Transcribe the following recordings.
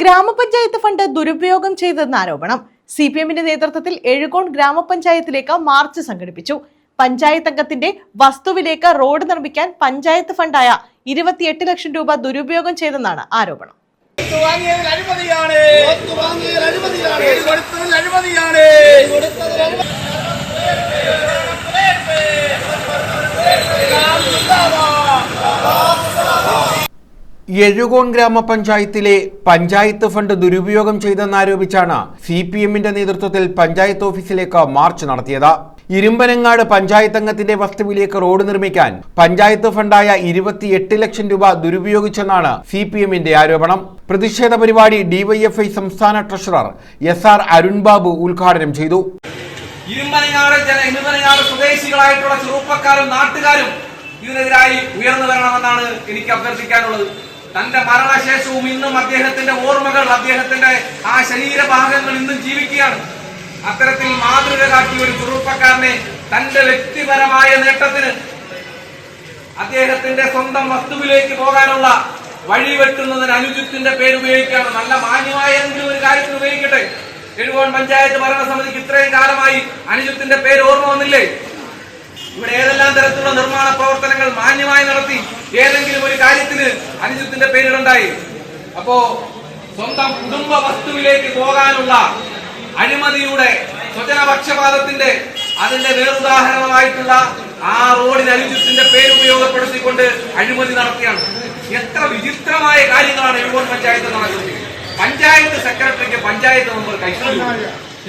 ഗ്രാമപഞ്ചായത്ത് ഫണ്ട് ദുരുപയോഗം ചെയ്തെന്ന ആരോപണം. സി പി എമ്മിന്റെ നേതൃത്വത്തിൽ എഴുകോൺ ഗ്രാമപഞ്ചായത്തിലേക്ക് മാർച്ച് സംഘടിപ്പിച്ചു. പഞ്ചായത്ത് അംഗത്തിന്റെ വസ്തുവിലേക്ക് റോഡ് നിർമ്മിക്കാൻ പഞ്ചായത്ത് ഫണ്ടായ ഇരുപത്തിയെട്ട് ലക്ഷം രൂപ ദുരുപയോഗം ചെയ്തെന്നാണ് ആരോപണം. വാങ്ങിയതിൽ എഴുകോൺ ഗ്രാമപഞ്ചായത്തിലെ പഞ്ചായത്ത് ഫണ്ട് ദുരുപയോഗം ചെയ്തെന്നാരോപിച്ചാണ് സി പി എമ്മിന്റെ നേതൃത്വത്തിൽ പഞ്ചായത്ത് ഓഫീസിലേക്ക് മാർച്ച് നടത്തിയത്. ഇരുമ്പനങ്ങാട് പഞ്ചായത്ത് അംഗത്തിന്റെ വസ്തുവിലേക്ക് റോഡ് നിർമ്മിക്കാൻ പഞ്ചായത്ത് ഫണ്ടായ ഇരുപത്തിയെട്ട് ലക്ഷം രൂപ ദുരുപയോഗിച്ചെന്നാണ് സി പി എമ്മിന്റെ ആരോപണം. പ്രതിഷേധ പരിപാടി ഡിവൈഎഫ്ഐ സംസ്ഥാന ട്രഷറർ എസ് ആർ അരുൺബാബു ഉദ്ഘാടനം ചെയ്തു. ജന സ്വദേശികളായിട്ടുള്ള ചെറുപ്പക്കാരും നാട്ടുകാരും ഇതിനെതിരായി ഉയർന്നു വരണമെന്നാണ് എനിക്ക് അഭ്യർത്ഥിക്കാനുള്ളത്. തന്റെ മരണശേഷവും ഇന്നും അദ്ദേഹത്തിന്റെ ഓർമ്മകൾ അദ്ദേഹത്തിന്റെ ആ ശരീരഭാഗങ്ങൾ ഇന്നും ജീവിക്കുകയാണ്. അത്തരത്തിൽ മാതൃക കാട്ടിയ ഒരു ചെറുപ്പക്കാരനെ തന്റെ വ്യക്തിപരമായ നേട്ടത്തിന് അദ്ദേഹത്തിന്റെ സ്വന്തം വസ്തുവിലേക്ക് പോകാനുള്ള വഴി വെട്ടുന്നതിന് അനുജിത്തിന്റെ പേര് ഉപയോഗിക്കുകയാണ് നല്ല മാന്യമായ എന്തെങ്കിലും ഒരു കാര്യത്തിന് ഉപയോഗിക്കട്ടെ? എഴുകോൺ പഞ്ചായത്ത് ഭരണസമിതിക്ക് ഇത്രയും കാലമായി അനുജിത്തിന്റെ പേര് ഓർമ്മ വന്നില്ലേ? ഇവിടെ ഏതെല്ലാം തരത്തിലുള്ള നിർമ്മാണ പ്രവർത്തനങ്ങൾ മാന്യമായി നടത്തി ഏതെങ്കിലും ഒരു കാര്യത്തിന് അനുജിത്തിന്റെ പേരിടണ്ടായി. അപ്പോ സ്വന്തം കുടുംബ വസ്തുവിലേക്ക് പോകാനുള്ള അഴിമതിയുടെ സ്വജനപക്ഷപാതത്തിന്റെ അതിന്റെ നേരുദാഹരണമായിട്ടുള്ള ആ റോഡിന് അനുജിത്തിന്റെ പേര് ഉപയോഗപ്പെടുത്തിക്കൊണ്ട് അഴിമതി നടത്തിയാണ്. എത്ര വിചിത്രമായ കാര്യങ്ങളാണ് എഴുപത് പഞ്ചായത്ത് നടക്കുന്നത്. പഞ്ചായത്ത് സെക്രട്ടറിക്ക് പഞ്ചായത്ത് മെമ്പർ കൈക്കൂലി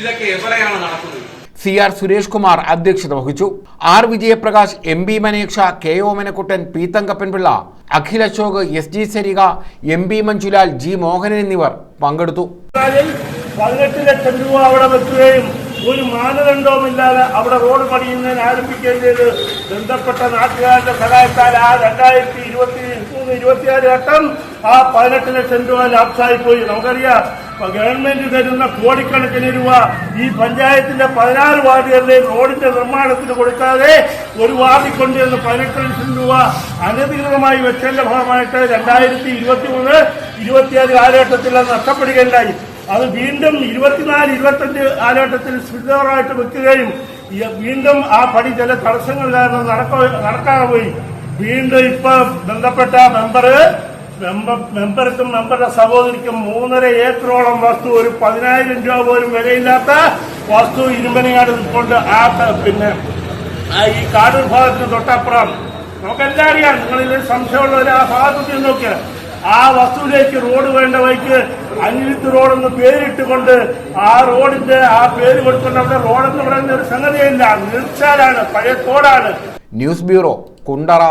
ഇതൊക്കെ എവിടെയാണ് നടക്കുന്നത്? സി ആർ സുരേഷ് കുമാർ അധ്യക്ഷത വഹിച്ചു. R Vijayaprakash M B Maneksha K O Manakkuttan P Thankappanpillai Akhil Ashok S G Sarika M B Manjulal G Mohanan എന്നിവർ പങ്കെടുത്തു. പതിനെട്ട് ലക്ഷം രൂപ അവിടെ ഒരു മാനദണ്ഡവുമില്ലാതെ അവിടെ റോഡ് പണിയുന്നതിന് ആരംഭിക്കേണ്ടത് ബന്ധപ്പെട്ട നാട്ടുകാരുടെ സഹായത്താൽ ആ രണ്ടായിരത്തി ഇരുപത്തി മൂന്ന് ഇരുപത്തിയാറ് ഘട്ടം ആ പതിനെട്ട് ലക്ഷം രൂപ ലാപ്സായി പോയി നമുക്കറിയാം ഗവൺമെന്റ് തരുന്ന കോടിക്കണക്കിന് രൂപ ഈ പഞ്ചായത്തിന്റെ പതിനാറ് വാർഡുകളിലെയും റോഡിന്റെ നിർമ്മാണത്തിന് കൊടുക്കാതെ ഒരു വാർഡിൽ കൊണ്ടുവരുന്ന പതിനെട്ട് ലക്ഷം രൂപ അനധികൃതമായി വെച്ചതിന്റെ ഭാഗമായിട്ട് രണ്ടായിരത്തി ഇരുപത്തി മൂന്ന് ഇരുപത്തിയാറ് കാലഘട്ടത്തിൽ അത് നഷ്ടപ്പെടുകയുണ്ടായി. അത് വീണ്ടും ഇരുപത്തിനാല് ഇരുപത്തഞ്ച് കാലഘട്ടത്തിൽ സ്പിതറായിട്ട് വെക്കുകയും വീണ്ടും ആ പണി ചില തടസ്സങ്ങൾ കാരണം നടക്ക നടക്കാതെ പോയി. വീണ്ടും ഇപ്പൊ ബന്ധപ്പെട്ട മെമ്പർ മെമ്പർക്കും മെമ്പറുടെ സഹോദരിക്കും മൂന്നര ഏക്കറോളം വസ്തു ഒരു പതിനായിരം രൂപ പോലും വിലയില്ലാത്ത വസ്തു ഇരുമ്പനങ്ങാട് കൊണ്ട് ആ പിന്നെ ഈ കാട് വിഭാഗത്തിന് തൊട്ടപ്പുറം. നമുക്കെല്ലാം അറിയാം. നിങ്ങളിൽ സംശയമുള്ളവർ ആ ഭാഗത്ത് നോക്കിയാൽ ആ വസ്തുവിലേക്ക് റോഡ് വേണ്ട വഴിക്ക് അനിരുദ്ധ റോഡെന്ന് പേരിട്ടുകൊണ്ട് ആ റോഡിന്റെ ആ പേര് കൊടുത്തുകൊണ്ട് അവിടെ റോഡെന്ന് പറയുന്ന ഒരു സംഗതിയല്ല. നിർച്ചാലാണ് പഴയ തോടാണ്. News bureau Kundara